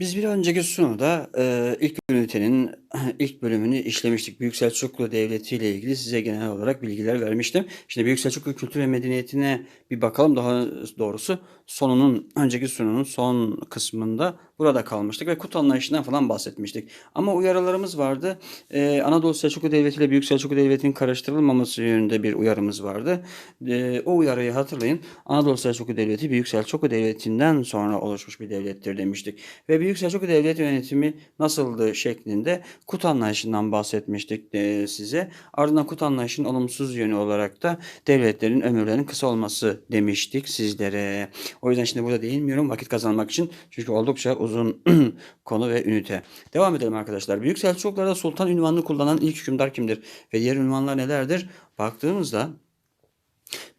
Biz bir önceki sunuda e, ilk ünitenin ilk bölümünü işlemiştik. Büyük Selçuklu Devleti ile ilgili size genel olarak bilgiler vermiştim. Şimdi Büyük Selçuklu kültür ve medeniyetine bir bakalım. Daha doğrusu sonunun, önceki sununun son kısmında burada kalmıştık ve kut anlayışından falan bahsetmiştik. Ama uyarılarımız vardı. E, Anadolu Selçuklu Devleti ile Büyük Selçuklu Devleti'nin karıştırılmaması yönünde bir uyarımız vardı. E, o uyarıyı hatırlayın. Anadolu Selçuklu Devleti Büyük Selçuklu Devleti'nden sonra oluşmuş bir devlettir demiştik. Ve Büyük Selçuklu Devlet yönetimi nasıldı şeklinde kut anlayışından bahsetmiştik e, size. Ardından kut anlayışının olumsuz yönü olarak da devletlerin ömürlerinin kısa olması demiştik sizlere. O yüzden şimdi burada değinmiyorum vakit kazanmak için. Çünkü oldukça uzun konu ve ünite. Devam edelim arkadaşlar. Büyük Selçuklularda sultan ünvanını kullanan ilk hükümdar kimdir? Ve diğer ünvanlar nelerdir? Baktığımızda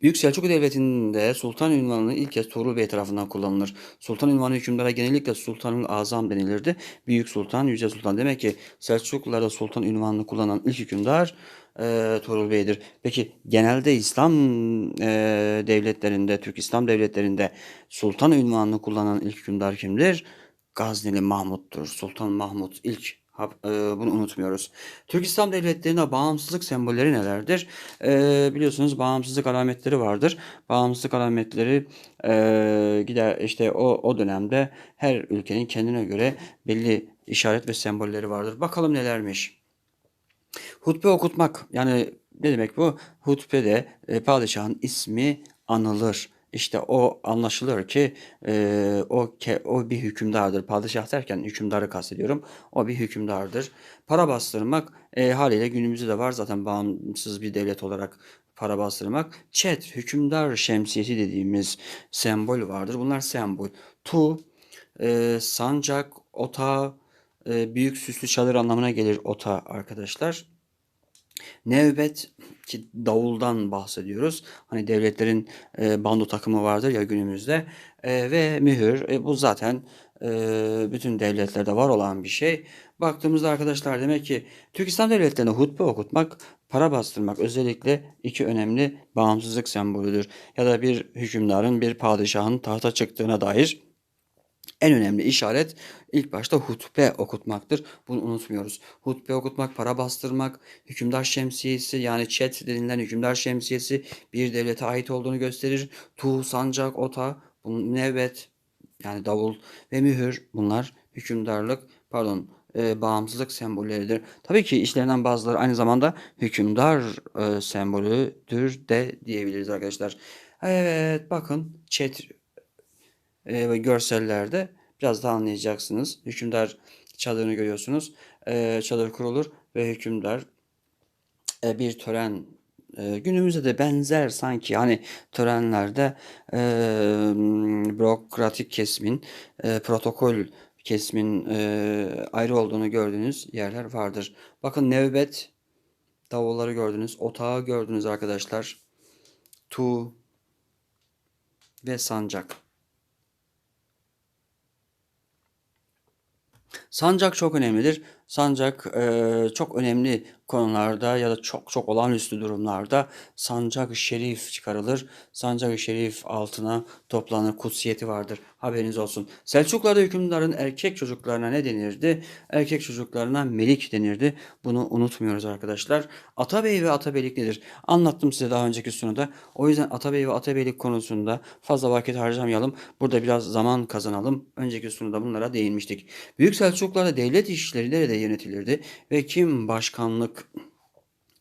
Büyük Selçuklu Devleti'nde sultan ünvanı ilk kez Tuğrul Bey tarafından kullanılır. Sultan ünvanı hükümdara genellikle Sultanül Azam denilirdi. Büyük Sultan, Yüce Sultan. Demek ki Selçuklularda sultan ünvanını kullanan ilk hükümdar e, Tuğrul Bey'dir. Peki genelde İslam e, devletlerinde, Türk İslam devletlerinde sultan ünvanını kullanan ilk hükümdar kimdir? Gazneli Mahmut'tur. Sultan Mahmut ilk Bunu unutmuyoruz. Türk İslam devletlerinde bağımsızlık sembolleri nelerdir? E, biliyorsunuz bağımsızlık alametleri vardır. Bağımsızlık alametleri e, gider işte o o dönemde her ülkenin kendine göre belli işaret ve sembolleri vardır. Bakalım nelermiş. Hutbe okutmak yani ne demek bu? Hutbede e, padişahın ismi anılır. İşte o anlaşılır ki e, o ke, o bir hükümdardır. Padişah derken hükümdarı kastediyorum. O bir hükümdardır. Para bastırmak e, haliyle günümüzde de var zaten bağımsız bir devlet olarak para bastırmak. Çet, hükümdar şemsiyeti dediğimiz sembol vardır. Bunlar sembol. Tu, e, sancak, ota, e, büyük süslü çadır anlamına gelir ota arkadaşlar. Nevbet ki davuldan bahsediyoruz. Hani devletlerin e, bando takımı vardır ya günümüzde. E, ve mühür e, bu zaten e, bütün devletlerde var olan bir şey. Baktığımızda arkadaşlar demek ki Türk İslam devletlerinde hutbe okutmak, para bastırmak özellikle iki önemli bağımsızlık sembolüdür. Ya da bir hükümdarın, bir padişahın tahta çıktığına dair en önemli işaret ilk başta hutbe okutmaktır. Bunu unutmuyoruz. Hutbe okutmak, para bastırmak, hükümdar şemsiyesi yani çet denilen hükümdar şemsiyesi bir devlete ait olduğunu gösterir. Tu, sancak, ota, nevbet yani davul ve mühür bunlar hükümdarlık pardon e, bağımsızlık sembolleridir. Tabii ki işlerinden bazıları aynı zamanda hükümdar e, sembolüdür de diyebiliriz arkadaşlar. Evet bakın chat e, ve görsellerde biraz daha anlayacaksınız. Hükümdar çadırını görüyorsunuz. E, çadır kurulur ve hükümdar e, bir tören e, günümüzde de benzer sanki hani törenlerde e, bürokratik kesimin e, protokol kesimin e, ayrı olduğunu gördüğünüz yerler vardır. Bakın nevbet davulları gördünüz, otağı gördünüz arkadaşlar. Tu ve sancak. Sancak çok önemlidir. Sancak e, çok önemli konularda ya da çok çok olağanüstü durumlarda sancak şerif çıkarılır. Sancak şerif altına toplanır. Kutsiyeti vardır. Haberiniz olsun. Selçuklularda hükümdarın erkek çocuklarına ne denirdi? Erkek çocuklarına melik denirdi. Bunu unutmuyoruz arkadaşlar. Atabey ve atabeylik nedir? Anlattım size daha önceki sunuda. O yüzden atabey ve atabeylik konusunda fazla vakit harcamayalım. Burada biraz zaman kazanalım. Önceki sunuda bunlara değinmiştik. Büyük Selçuklularda devlet işleri nerede yönetilirdi ve kim başkanlık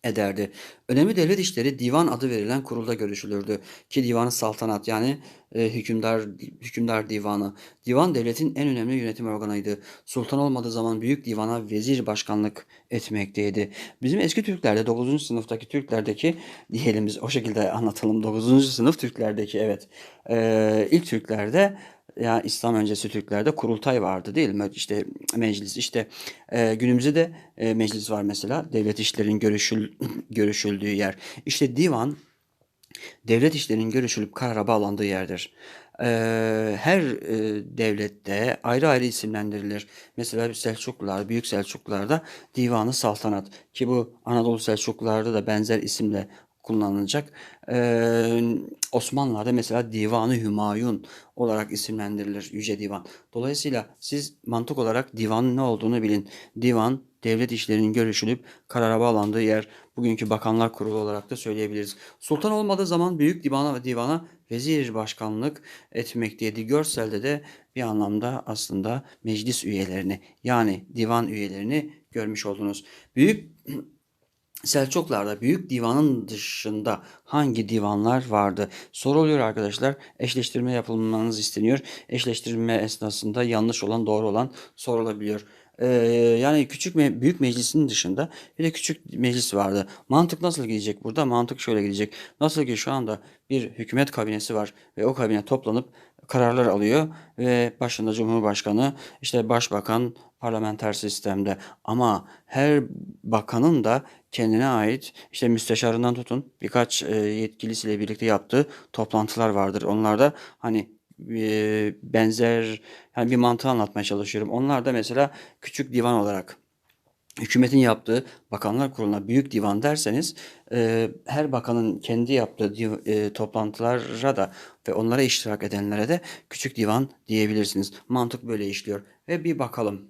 ederdi. Önemli devlet işleri divan adı verilen kurulda görüşülürdü. Ki divanı saltanat yani e, hükümdar hükümdar divanı. Divan devletin en önemli yönetim organıydı. Sultan olmadığı zaman büyük divana vezir başkanlık etmekteydi. Bizim eski Türklerde 9. sınıftaki Türklerdeki diyelim biz o şekilde anlatalım. 9. sınıf Türklerdeki evet. E, ilk Türklerde ya İslam öncesi Türklerde kurultay vardı değil mi? İşte meclis işte e, günümüzde de e, meclis var mesela devlet işlerin görüşül görüşüldüğü yer. İşte divan devlet işlerinin görüşülüp karara bağlandığı yerdir. Ee, her e, devlette ayrı ayrı isimlendirilir. Mesela Selçuklular, Büyük Selçuklularda Divanı Saltanat ki bu Anadolu Selçuklularda da benzer isimle kullanılacak. Ee, Osmanlılar'da mesela Divanı Hümayun olarak isimlendirilir Yüce Divan. Dolayısıyla siz mantık olarak divanın ne olduğunu bilin. Divan devlet işlerinin görüşülüp karara bağlandığı yer bugünkü Bakanlar Kurulu olarak da söyleyebiliriz. Sultan olmadığı zaman büyük divana ve divana vezir başkanlık etmekteydi. Görselde de bir anlamda aslında meclis üyelerini yani divan üyelerini görmüş oldunuz. Büyük Selçuklar'da büyük divanın dışında hangi divanlar vardı? Soruluyor arkadaşlar. Eşleştirme yapılmanız isteniyor. Eşleştirme esnasında yanlış olan doğru olan sorulabiliyor. Ee, yani küçük me büyük meclisin dışında bir de küçük meclis vardı. Mantık nasıl gidecek burada? Mantık şöyle gidecek. Nasıl ki şu anda bir hükümet kabinesi var ve o kabine toplanıp kararlar alıyor ve başında Cumhurbaşkanı, işte Başbakan parlamenter sistemde ama her bakanın da kendine ait işte müsteşarından tutun birkaç e, yetkilisiyle birlikte yaptığı toplantılar vardır. Onlarda hani e, benzer yani bir mantığı anlatmaya çalışıyorum. Onlar da mesela küçük divan olarak hükümetin yaptığı bakanlar kuruluna büyük divan derseniz e, her bakanın kendi yaptığı div, e, toplantılara da ve onlara iştirak edenlere de küçük divan diyebilirsiniz. Mantık böyle işliyor. Ve bir bakalım.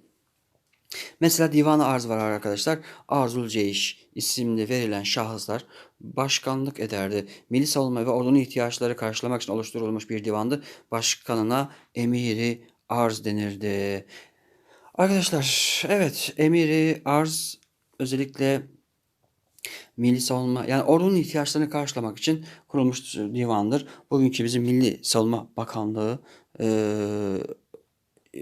Mesela divanı arz var arkadaşlar. Arzul Ceyş isimli verilen şahıslar başkanlık ederdi. Milli savunma ve ordunun ihtiyaçları karşılamak için oluşturulmuş bir divandı. Başkanına emiri arz denirdi. Arkadaşlar evet emiri arz özellikle milli savunma yani ordunun ihtiyaçlarını karşılamak için kurulmuş divandır. Bugünkü bizim Milli Savunma Bakanlığı e,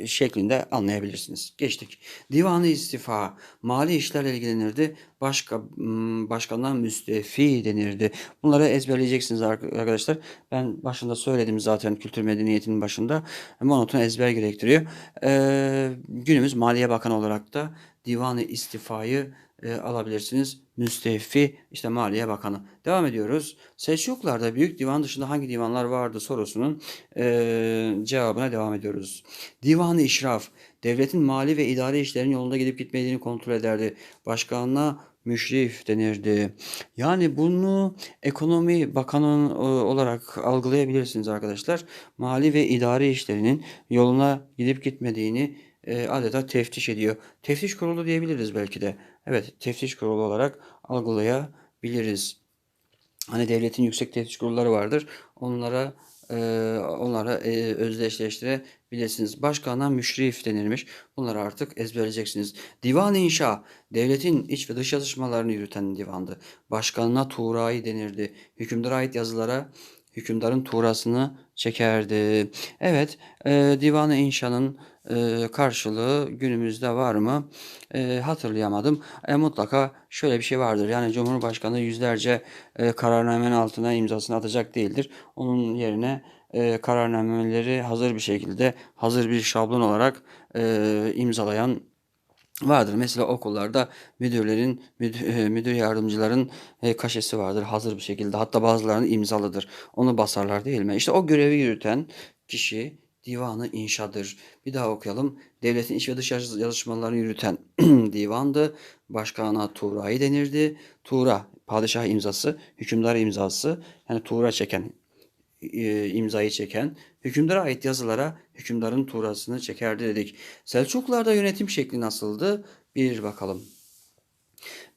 şeklinde anlayabilirsiniz. Geçtik. Divanı istifa, mali işlerle ilgilenirdi. Başka başkandan müstefi denirdi. Bunları ezberleyeceksiniz arkadaşlar. Ben başında söyledim zaten kültür medeniyetinin başında. Monoton ezber gerektiriyor. Ee, günümüz Maliye Bakanı olarak da divanı istifayı e, alabilirsiniz. Müstefi işte Maliye Bakanı. Devam ediyoruz. Selçuklularda büyük divan dışında hangi divanlar vardı sorusunun e, cevabına devam ediyoruz. Divanı İşraf devletin mali ve idari işlerin yolunda gidip gitmediğini kontrol ederdi. Başkanına müşrif denirdi. Yani bunu ekonomi bakanı olarak algılayabilirsiniz arkadaşlar. Mali ve idari işlerinin yoluna gidip gitmediğini e, adeta teftiş ediyor. Teftiş kurulu diyebiliriz belki de. Evet, teftiş kurulu olarak algılayabiliriz. Hani devletin yüksek teftiş kurulları vardır. Onlara e, onlara e, özdeşleştirebilirsiniz. Başkanına müşrif denilmiş. Bunları artık ezberleyeceksiniz. Divan inşa devletin iç ve dış yazışmalarını yürüten divandı. Başkanına tuğrayı denirdi. Hükümdara ait yazılara hükümdarın tuğrasını çekerdi. Evet, e, divan inşanın e, karşılığı günümüzde var mı? E, hatırlayamadım. E, mutlaka şöyle bir şey vardır. Yani Cumhurbaşkanı yüzlerce e, kararnamenin altına imzasını atacak değildir. Onun yerine e, kararnameleri hazır bir şekilde, hazır bir şablon olarak e, imzalayan vardır. Mesela okullarda müdürlerin, müdür, e, müdür yardımcıların e, kaşesi vardır hazır bir şekilde. Hatta bazılarının imzalıdır. Onu basarlar değil mi? İşte o görevi yürüten kişi divanı inşadır. Bir daha okuyalım. Devletin iç ve dış yazışmalarını yürüten divandı. Başkana Tuğra'yı denirdi. Tuğra padişah imzası, hükümdar imzası. Yani Tuğra çeken, e, imzayı çeken hükümdara ait yazılara hükümdarın tuğrasını çekerdi dedik. Selçuklularda yönetim şekli nasıldı? Bir bakalım.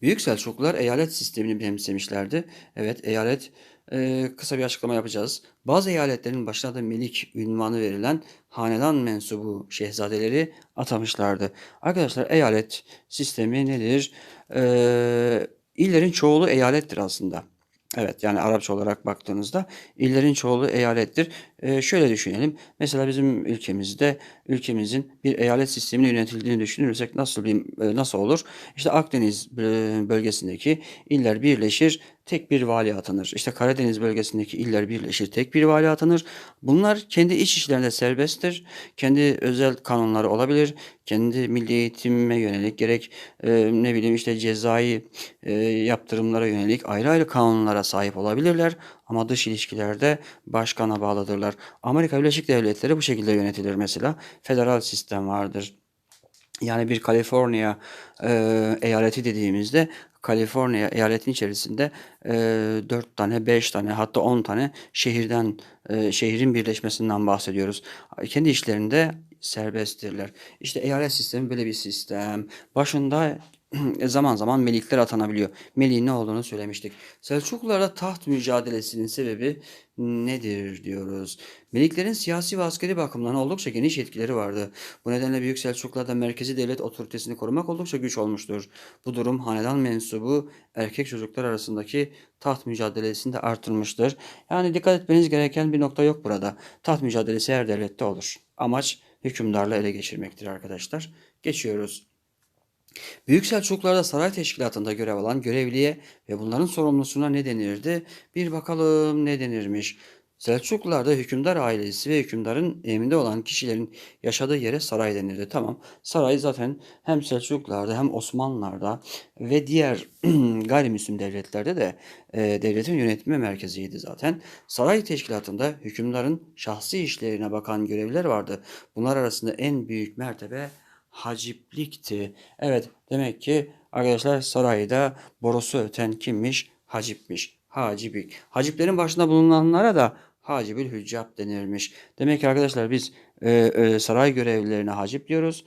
Büyük Selçuklular eyalet sistemini benimsemişlerdi. Evet eyalet e, kısa bir açıklama yapacağız. Bazı eyaletlerin başına da melik ünvanı verilen hanedan mensubu şehzadeleri atamışlardı. Arkadaşlar eyalet sistemi nedir? E, illerin çoğulu eyalettir aslında. Evet yani Arapça olarak baktığınızda illerin çoğulu eyalettir. Ee, şöyle düşünelim. Mesela bizim ülkemizde ülkemizin bir eyalet sistemine yönetildiğini düşünürsek nasıl bir e, nasıl olur? İşte Akdeniz e, bölgesindeki iller birleşir, tek bir vali atanır. İşte Karadeniz bölgesindeki iller birleşir, tek bir vali atanır. Bunlar kendi iç işlerinde serbesttir. Kendi özel kanunları olabilir. Kendi milli eğitime yönelik gerek e, ne bileyim işte cezai e, yaptırımlara yönelik ayrı ayrı kanunlara sahip olabilirler. Ama dış ilişkilerde başkana bağlıdırlar. Amerika Birleşik Devletleri bu şekilde yönetilir mesela. Federal sistem vardır. Yani bir Kaliforniya e, eyaleti dediğimizde Kaliforniya eyaletin içerisinde e, 4 tane, 5 tane hatta 10 tane şehirden e, şehrin birleşmesinden bahsediyoruz. Kendi işlerinde serbesttirler. İşte eyalet sistemi böyle bir sistem. Başında zaman zaman melikler atanabiliyor. Meliğin ne olduğunu söylemiştik. Selçuklularda taht mücadelesinin sebebi nedir diyoruz. Meliklerin siyasi ve askeri bakımdan oldukça geniş etkileri vardı. Bu nedenle Büyük Selçuklularda merkezi devlet otoritesini korumak oldukça güç olmuştur. Bu durum hanedan mensubu erkek çocuklar arasındaki taht mücadelesini de artırmıştır. Yani dikkat etmeniz gereken bir nokta yok burada. Taht mücadelesi her devlette olur. Amaç hükümdarla ele geçirmektir arkadaşlar. Geçiyoruz. Büyük Selçuklularda saray teşkilatında görev alan görevliye ve bunların sorumlusuna ne denirdi? Bir bakalım ne denirmiş. Selçuklularda hükümdar ailesi ve hükümdarın emrinde olan kişilerin yaşadığı yere saray denirdi. Tamam. Saray zaten hem Selçuklularda hem Osmanlılarda ve diğer gayrimüslim devletlerde de e, devletin yönetme merkeziydi zaten. Saray teşkilatında hükümdarın şahsi işlerine bakan görevliler vardı. Bunlar arasında en büyük mertebe haciplikti. Evet demek ki arkadaşlar sarayda borusu öten kimmiş? Hacipmiş. Haciplik. Haciplerin başında bulunanlara da hacibül hüccab denirmiş. Demek ki arkadaşlar biz e, e, saray görevlilerine hacip diyoruz.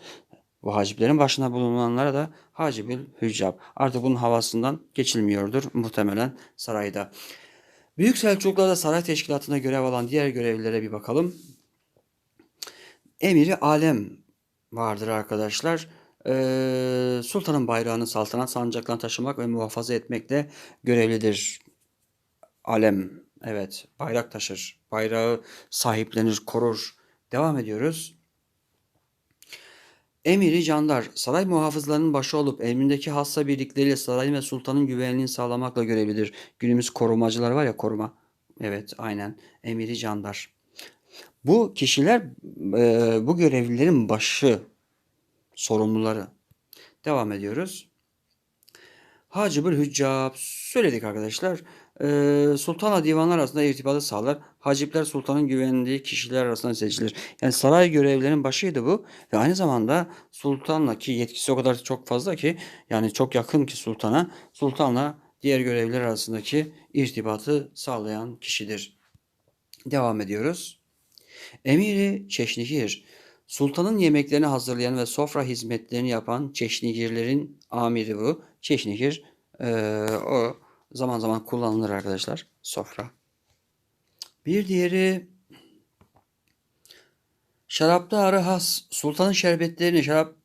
Bu haciplerin başında bulunanlara da hacibül hüccab. Artık bunun havasından geçilmiyordur muhtemelen sarayda. Büyük Selçuklularda saray teşkilatında görev alan diğer görevlilere bir bakalım. Emiri Alem vardır arkadaşlar. Ee, sultanın bayrağını saltanat sancaklarını taşımak ve muhafaza etmekle görevlidir. Alem, evet, bayrak taşır. Bayrağı sahiplenir, korur. Devam ediyoruz. Emiri Candar, saray muhafızlarının başı olup emrindeki hassa birlikleriyle sarayın ve sultanın güvenliğini sağlamakla görevlidir. Günümüz korumacılar var ya koruma. Evet aynen. Emiri Candar. Bu kişiler e, bu görevlilerin başı, sorumluları. Devam ediyoruz. Hacibül Hüccab söyledik arkadaşlar. Ee, sultanla divanlar arasında irtibatı sağlar. Hacipler sultanın güvendiği kişiler arasında seçilir. Yani saray görevlilerinin başıydı bu. Ve aynı zamanda sultanla ki yetkisi o kadar çok fazla ki yani çok yakın ki sultana. Sultanla diğer görevliler arasındaki irtibatı sağlayan kişidir. Devam ediyoruz. Emiri Çeşnihir, sultanın yemeklerini hazırlayan ve sofra hizmetlerini yapan Çeşnihirlerin amiri bu. Çeşnihir e, o zaman zaman kullanılır arkadaşlar sofra. Bir diğeri şarapta arı has. Sultanın şerbetlerini şarap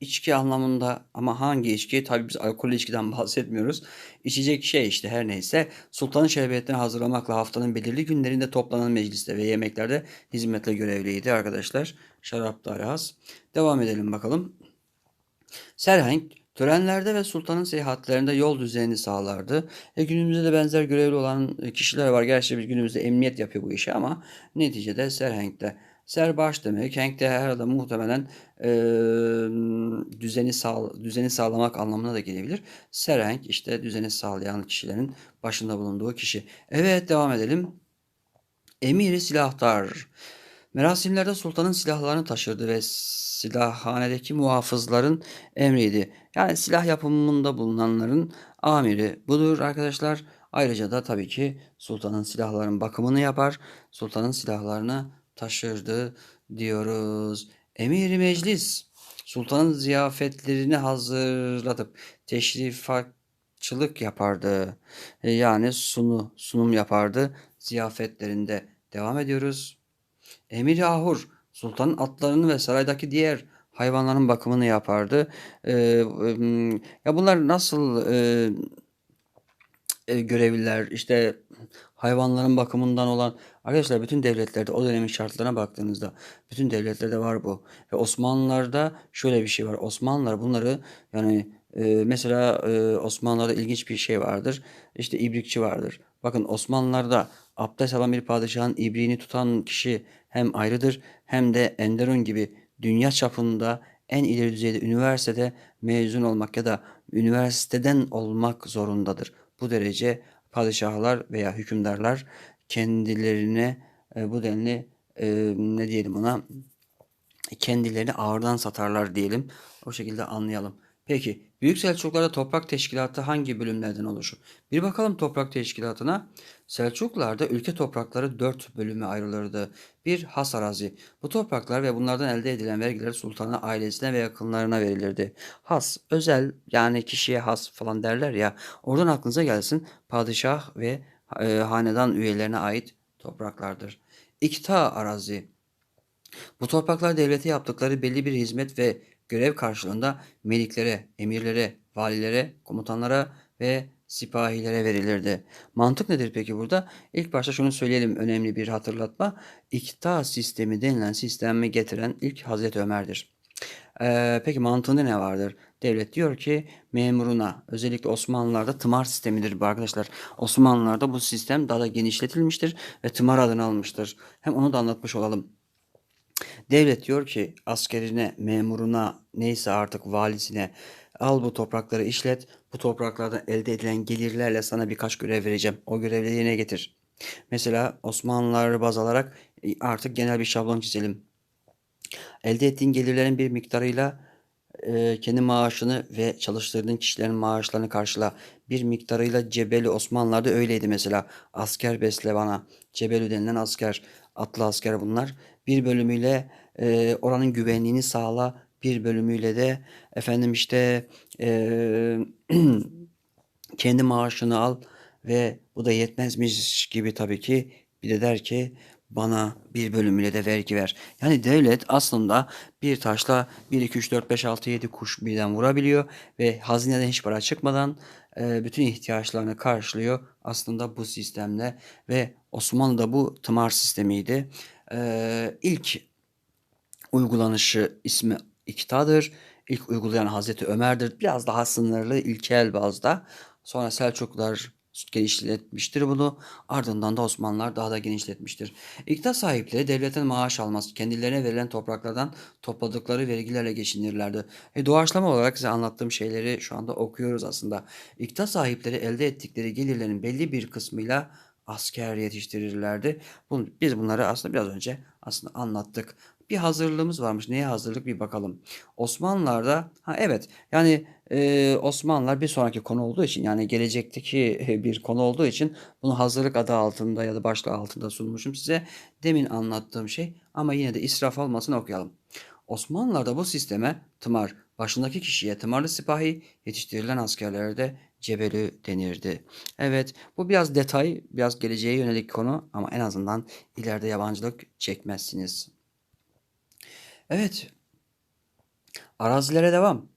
içki anlamında ama hangi içki? Tabii biz alkollü içkiden bahsetmiyoruz. İçecek şey işte her neyse. Sultanın şerbetlerini hazırlamakla haftanın belirli günlerinde toplanan mecliste ve yemeklerde hizmetle görevliydi arkadaşlar. Şaraplar has. Devam edelim bakalım. Serhenk törenlerde ve sultanın seyahatlerinde yol düzenini sağlardı. E günümüzde de benzer görevli olan kişiler var. Gerçi biz günümüzde emniyet yapıyor bu işi ama neticede Serhenk'te Serbaş demek. Hank de herhalde muhtemelen e, düzeni sağ, düzeni sağlamak anlamına da gelebilir. Serhank işte düzeni sağlayan kişilerin başında bulunduğu kişi. Evet devam edelim. Emiri silahtar. Merasimlerde sultanın silahlarını taşırdı ve silahhanedeki muhafızların emriydi. Yani silah yapımında bulunanların amiri budur arkadaşlar. Ayrıca da tabii ki sultanın silahlarının bakımını yapar. Sultanın silahlarını taşırdı diyoruz. Emir Meclis sultanın ziyafetlerini hazırlatıp teşrifatçılık yapardı. E, yani sunu sunum yapardı ziyafetlerinde. Devam ediyoruz. Emir Ahur sultanın atlarını ve saraydaki diğer hayvanların bakımını yapardı. Ee, ya bunlar nasıl e, e, görevliler işte hayvanların bakımından olan arkadaşlar bütün devletlerde o dönemin şartlarına baktığınızda bütün devletlerde var bu. Ve Osmanlılarda şöyle bir şey var. Osmanlılar bunları yani e, mesela e, Osmanlılarda ilginç bir şey vardır. İşte ibrikçi vardır. Bakın Osmanlılarda abdest alan bir padişahın ibriğini tutan kişi hem ayrıdır hem de Enderun gibi dünya çapında en ileri düzeyde üniversitede mezun olmak ya da üniversiteden olmak zorundadır. Bu derece padişahlar veya hükümdarlar kendilerine e, bu denli e, ne diyelim ona kendilerini ağırdan satarlar diyelim. O şekilde anlayalım. Peki Büyük Selçuklularda toprak teşkilatı hangi bölümlerden oluşur? Bir bakalım toprak teşkilatına. Selçuklularda ülke toprakları dört bölüme ayrılırdı. Bir has arazi. Bu topraklar ve bunlardan elde edilen vergiler sultana, ailesine ve yakınlarına verilirdi. Has, özel yani kişiye has falan derler ya. Oradan aklınıza gelsin padişah ve e, hanedan üyelerine ait topraklardır. İkta arazi. Bu topraklar devlete yaptıkları belli bir hizmet ve görev karşılığında meliklere, emirlere, valilere, komutanlara ve sipahilere verilirdi. Mantık nedir peki burada? İlk başta şunu söyleyelim önemli bir hatırlatma. İkta sistemi denilen sistemi getiren ilk Hazreti Ömer'dir. Ee, peki mantığında ne vardır? Devlet diyor ki memuruna özellikle Osmanlılarda tımar sistemidir bu arkadaşlar. Osmanlılarda bu sistem daha da genişletilmiştir ve tımar adını almıştır. Hem onu da anlatmış olalım. Devlet diyor ki askerine, memuruna, neyse artık valisine al bu toprakları işlet. Bu topraklardan elde edilen gelirlerle sana birkaç görev vereceğim. O görevleri yerine getir. Mesela Osmanlıları baz alarak e, artık genel bir şablon çizelim. Elde ettiğin gelirlerin bir miktarıyla e, kendi maaşını ve çalıştırdığın kişilerin maaşlarını karşıla. Bir miktarıyla Cebeli Osmanlılar'da öyleydi mesela. Asker besle bana. Cebeli denilen asker, atlı asker bunlar. Bir bölümüyle e, oranın güvenliğini sağla. Bir bölümüyle de efendim işte e, kendi maaşını al ve bu da yetmezmiş gibi tabii ki bir de der ki bana bir bölümüyle de vergi ver. Yani devlet aslında bir taşla 1, 2, 3, 4, 5, 6, 7 kuş birden vurabiliyor ve hazineden hiç para çıkmadan e, bütün ihtiyaçlarını karşılıyor aslında bu sistemle ve Osmanlı'da bu tımar sistemiydi. E, ilk uygulanışı ismi iktadır. İlk uygulayan Hazreti Ömer'dir. Biraz daha sınırlı ilkel bazda. Sonra Selçuklular genişletmiştir bunu. Ardından da Osmanlılar daha da genişletmiştir. İktidar sahipleri devletten maaş almaz. Kendilerine verilen topraklardan topladıkları vergilerle geçinirlerdi. E, doğaçlama olarak size anlattığım şeyleri şu anda okuyoruz aslında. İktidar sahipleri elde ettikleri gelirlerin belli bir kısmıyla asker yetiştirirlerdi. Bunu, biz bunları aslında biraz önce aslında anlattık bir hazırlığımız varmış. Neye hazırlık bir bakalım. Osmanlılar'da ha evet yani e, Osmanlılar bir sonraki konu olduğu için yani gelecekteki bir konu olduğu için bunu hazırlık adı altında ya da başlığı altında sunmuşum size. Demin anlattığım şey ama yine de israf olmasın okuyalım. Osmanlılar'da bu sisteme tımar, başındaki kişiye tımarlı sipahi, yetiştirilen askerlere de cebeli denirdi. Evet bu biraz detay, biraz geleceğe yönelik konu ama en azından ileride yabancılık çekmezsiniz. Evet. Arazilere devam.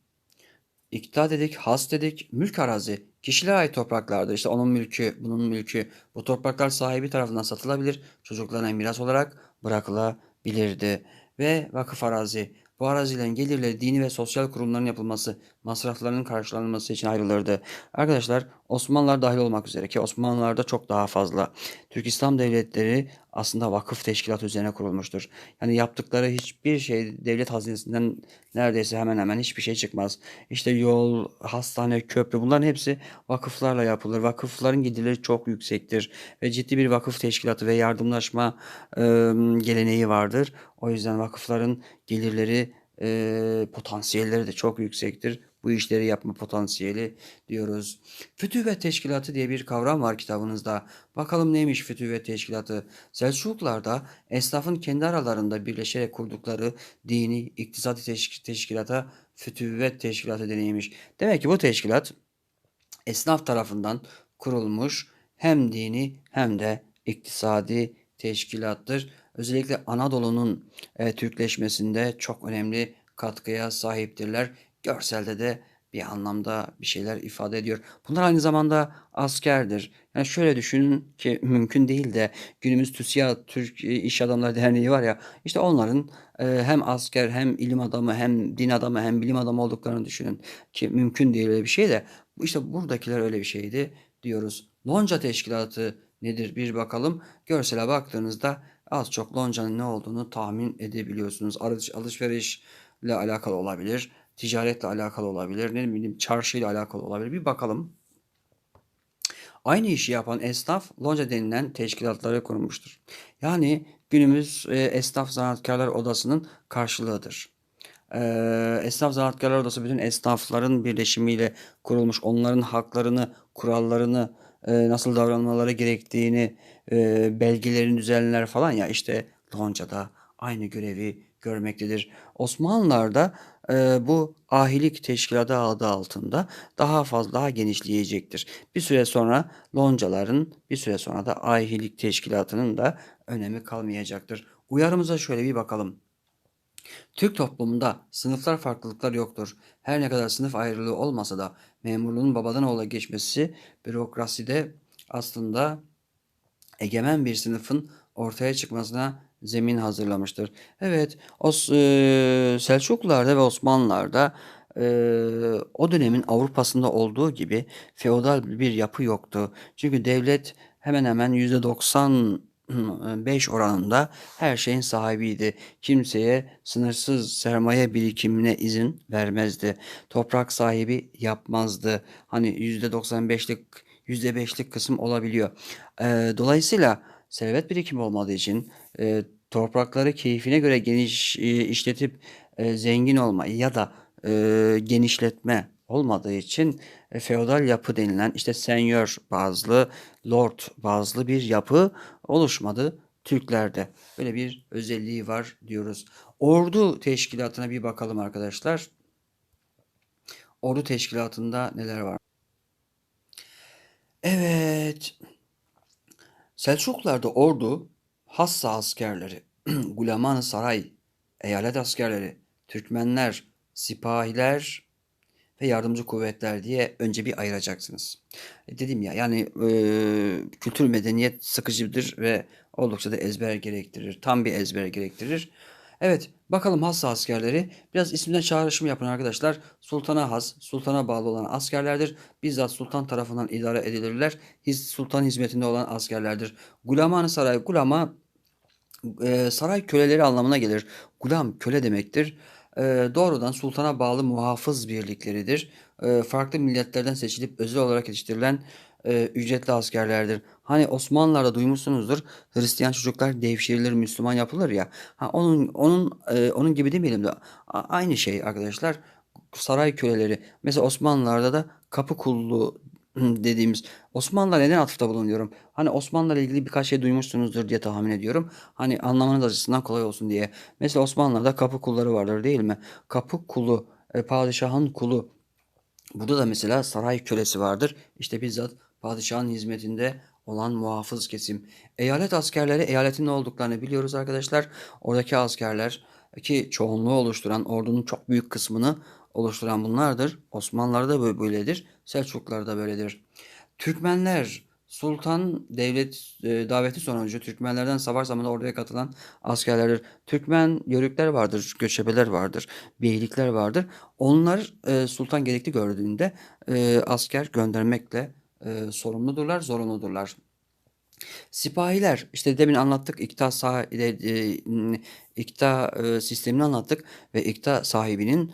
İktidar dedik, has dedik, mülk arazi. Kişilere ait topraklardır. İşte onun mülkü, bunun mülkü. Bu topraklar sahibi tarafından satılabilir, çocuklarına miras olarak bırakılabilirdi. Ve vakıf arazi. Bu arazilerin gelirleri dini ve sosyal kurumların yapılması, masraflarının karşılanması için ayrılırdı. Arkadaşlar Osmanlılar dahil olmak üzere ki Osmanlılarda çok daha fazla. Türk İslam devletleri aslında vakıf teşkilatı üzerine kurulmuştur. Yani yaptıkları hiçbir şey devlet hazinesinden neredeyse hemen hemen hiçbir şey çıkmaz. İşte yol, hastane, köprü bunların hepsi vakıflarla yapılır. Vakıfların gelirleri çok yüksektir ve ciddi bir vakıf teşkilatı ve yardımlaşma e, geleneği vardır. O yüzden vakıfların gelirleri e, potansiyelleri de çok yüksektir. Bu işleri yapma potansiyeli diyoruz. Fütüvet teşkilatı diye bir kavram var kitabınızda. Bakalım neymiş fütüvet teşkilatı? Selçuklularda esnafın kendi aralarında birleşerek kurdukları dini iktisadi teşk teşkilata fütüvet teşkilatı deneymiş. Demek ki bu teşkilat esnaf tarafından kurulmuş hem dini hem de iktisadi teşkilattır özellikle Anadolu'nun e, Türkleşmesinde çok önemli katkıya sahiptirler. Görselde de bir anlamda bir şeyler ifade ediyor. Bunlar aynı zamanda askerdir. Yani şöyle düşünün ki mümkün değil de günümüz TÜSİAD Türk İş Adamları Derneği var ya işte onların e, hem asker hem ilim adamı hem din adamı hem bilim adamı olduklarını düşünün ki mümkün değil öyle bir şey de işte buradakiler öyle bir şeydi diyoruz. Lonca teşkilatı nedir bir bakalım. Görsele baktığınızda az çok loncanın ne olduğunu tahmin edebiliyorsunuz. Alış, alışverişle alakalı olabilir, ticaretle alakalı olabilir, ne bileyim çarşıyla alakalı olabilir. Bir bakalım. Aynı işi yapan esnaf lonca denilen teşkilatlara kurulmuştur. Yani günümüz e, Esnaf Zanaatkarlar Odası'nın karşılığıdır. Ee, Esnaf Zanaatkarlar Odası bütün esnafların birleşimiyle kurulmuş. Onların haklarını, kurallarını, e, nasıl davranmaları gerektiğini, e, belgelerini düzenler falan ya işte Lonca'da aynı görevi görmektedir. Osmanlılar'da bu ahilik teşkilatı adı altında daha fazla daha genişleyecektir. Bir süre sonra loncaların bir süre sonra da ahilik teşkilatının da önemi kalmayacaktır. Uyarımıza şöyle bir bakalım. Türk toplumunda sınıflar farklılıklar yoktur. Her ne kadar sınıf ayrılığı olmasa da memurluğun babadan oğula geçmesi bürokraside aslında egemen bir sınıfın ortaya çıkmasına zemin hazırlamıştır. Evet, Os e, Selçuklularda ve Osmanlılar'da e, o dönemin Avrupa'sında olduğu gibi feodal bir yapı yoktu. Çünkü devlet hemen hemen %95 oranında her şeyin sahibiydi. Kimseye sınırsız sermaye birikimine izin vermezdi. Toprak sahibi yapmazdı. Hani %95'lik %5'lik kısım olabiliyor. Ee, dolayısıyla servet birikimi olmadığı için e, toprakları keyfine göre geniş e, işletip e, zengin olma ya da e, genişletme olmadığı için e, feodal yapı denilen işte senyor bazlı, lord bazlı bir yapı oluşmadı Türklerde. Böyle bir özelliği var diyoruz. Ordu teşkilatına bir bakalım arkadaşlar. Ordu teşkilatında neler var? Evet. Selçuklularda ordu, hassa askerleri, Guleman Saray, eyalet askerleri, Türkmenler, sipahiler ve yardımcı kuvvetler diye önce bir ayıracaksınız. E dedim ya yani e, kültür medeniyet sıkıcıdır ve oldukça da ezber gerektirir. Tam bir ezber gerektirir. Evet bakalım Hassa askerleri biraz isminden çağrışım yapın arkadaşlar. Sultana has, sultana bağlı olan askerlerdir. Bizzat sultan tarafından idare edilirler. Sultan hizmetinde olan askerlerdir. Gulaman saray, gulama e, saray köleleri anlamına gelir. Gulam köle demektir. E, doğrudan sultana bağlı muhafız birlikleridir. E, farklı milletlerden seçilip özel olarak yetiştirilen e, ücretli askerlerdir. Hani Osmanlılar'da duymuşsunuzdur. Hristiyan çocuklar devşirilir, Müslüman yapılır ya. Ha onun onun e, onun gibi demeyelim de aynı şey arkadaşlar. Saray köleleri. Mesela Osmanlılar'da da kapı kulluğu dediğimiz Osmanlılar neden atıfta bulunuyorum? Hani Osmanlılarla ilgili birkaç şey duymuşsunuzdur diye tahmin ediyorum. Hani anlamanız açısından kolay olsun diye. Mesela Osmanlılar'da kapı kulları vardır değil mi? Kapı kulu, e, padişahın kulu. Burada da mesela saray kölesi vardır. İşte bizzat padişahın hizmetinde olan muhafız kesim. Eyalet askerleri eyaletin ne olduklarını biliyoruz arkadaşlar. Oradaki askerler ki çoğunluğu oluşturan ordunun çok büyük kısmını oluşturan bunlardır. Osmanlılar'da böyle böyledir. Selçuklular'da böyledir. Türkmenler Sultan devlet e, daveti sonucu Türkmenlerden savaş zamanında orduya katılan askerlerdir. Türkmen yörükler vardır, göçebeler vardır, beylikler vardır. Onlar e, sultan gerekli gördüğünde e, asker göndermekle e, sorumludurlar, zorunludurlar. Sipahiler işte demin anlattık ikta sah e, e, ikta e, sistemini anlattık ve ikta sahibinin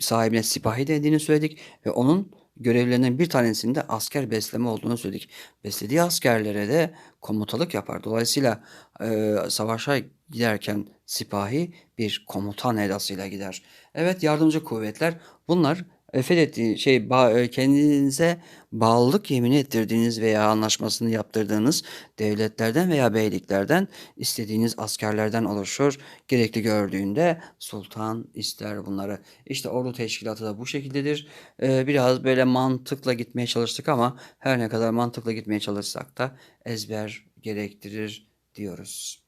sahibine sipahi dediğini söyledik ve onun görevlerinden bir tanesinin de asker besleme olduğunu söyledik. Beslediği askerlere de komutalık yapar. Dolayısıyla e, savaşa giderken sipahi bir komutan edasıyla gider. Evet yardımcı kuvvetler bunlar fethettiği şey e, kendinize bağlılık yemini ettirdiğiniz veya anlaşmasını yaptırdığınız devletlerden veya beyliklerden istediğiniz askerlerden oluşur. Gerekli gördüğünde sultan ister bunları. İşte ordu teşkilatı da bu şekildedir. E, biraz böyle mantıkla gitmeye çalıştık ama her ne kadar mantıkla gitmeye çalışsak da ezber gerektirir diyoruz.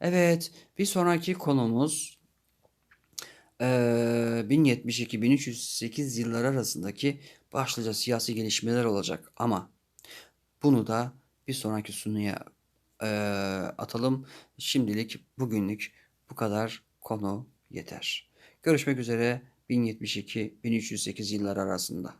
Evet, bir sonraki konumuz 1072-1308 yıllar arasındaki başlıca siyasi gelişmeler olacak ama bunu da bir sonraki sunuya eee, atalım. Şimdilik bugünlük bu kadar konu yeter. Görüşmek üzere 1072-1308 yıllar arasında.